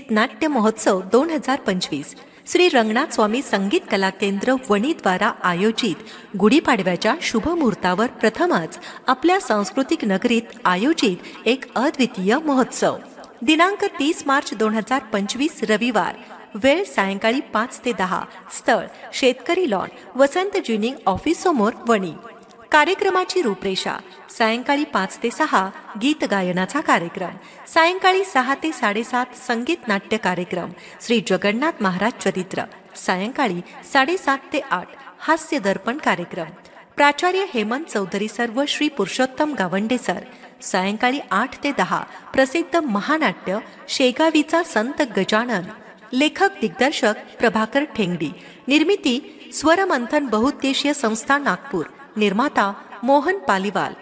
संगीत नाट्य महोत्सव दोन हजार पंचवीस. श्री रंगनाथ स्वामी संगीत कला केंद्र वणीद्वारा आयोजित गुढीपाडव्याच्या शुभ मुहूर्तावर प्रथमच आपल्या सांस्कृतिक नगरीत आयोजित एक अद्वितीय महोत्सव. दिनांक तीस मार्च दोन हजार पंचवीस रविवार वेळ सायंकाळी पाच ते दहा. स्थळ शेतकरी लॉन वसंत ज्युनिंग ऑफिस समोर वणी. कार्यक्रमाची रूपरेषा सायंकाळी पाच ते सहा गीत गायनाचा कार्यक्रम सायंकाळी सहा ते साडेसात संगीत नाट्य कार्यक्रम श्री जगन्नाथ महाराज चरित्र सायंकाळी साडेसात ते आठ हास्य दर्पण कार्यक्रम. प्राचार्य हेमंत चौधरी सर व श्री पुरुषोत्तम गावंडे सर सायंकाळी आठ ते दहा प्रसिद्ध महानाट्य शेगावीचा संत गजानन लेखक दिग्दर्शक प्रभाकर ठेंगडी निर्मिती स्वरमंथन बहुउद्देशीय संस्था नागपूर निर्माता मोहन पालिवाल.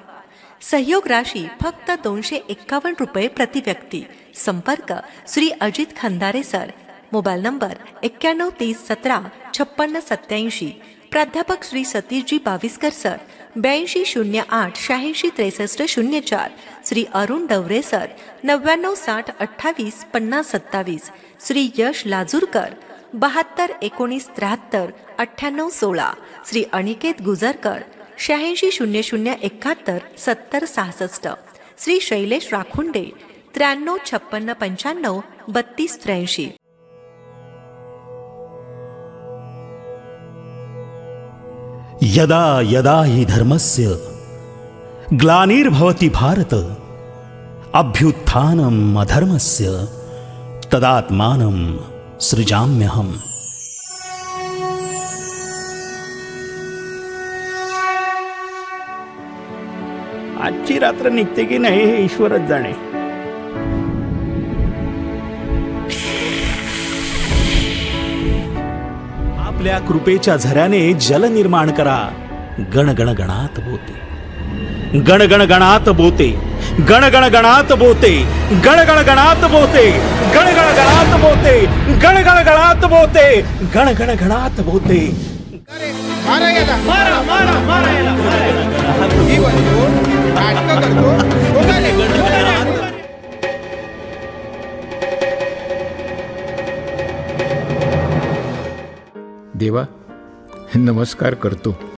सहयोग राशी फक्त दोनशे एक्कावन्न रुपये प्रति व्यक्ती. संपर्क Shri Ajit Khandare sir. Mobile number एक्क्याण्णव तीस सतरा छप्पन्न सत्याऐंशी प्राध्यापक श्री सतीशजी बाविस्कर सर. ब्याऐंशी शून्य आठ शहाऐंशी त्रेसष्ट शून्य चार. श्री अरुण डवरे सर. नव्याण्णव साठ अठ्ठावीस पन्नास सत्तावीस. श्री यश लाजूरकर. बहात्तर एकोणीस त्र्याहत्तर अठ्ठ्याण्णव सोळा. श्री अनिकेत गुजरकर. शहाऐंशी शून्य शून्य एकाहत्तर सत्तर सहासष्ट. श्री शैलेश राखुंडे त्र्याण्णव छप्पन्न पंच्याण्णव बत्तीस त्र्याऐंशी. यदा यदा हि धर्मस्य ग्लानिर्भवति भारत अभ्युत्थानम् अधर्मस्य तदात्मानं सृजाम्यहम्. आजची रात्र निघते की नाही हे ईश्वरच जाणे. आपल्या कृपेच्या झऱ्याने जल निर्माण करा. गण गण गणात बोते. गण गण गणात बोते. गण गण गणात बोते. गण गण गणात बोते. गण गण गणात बोते. गण गण गणात बोते. गण गण गणात बोते मारा मारा. देवा नमस्कार करतो.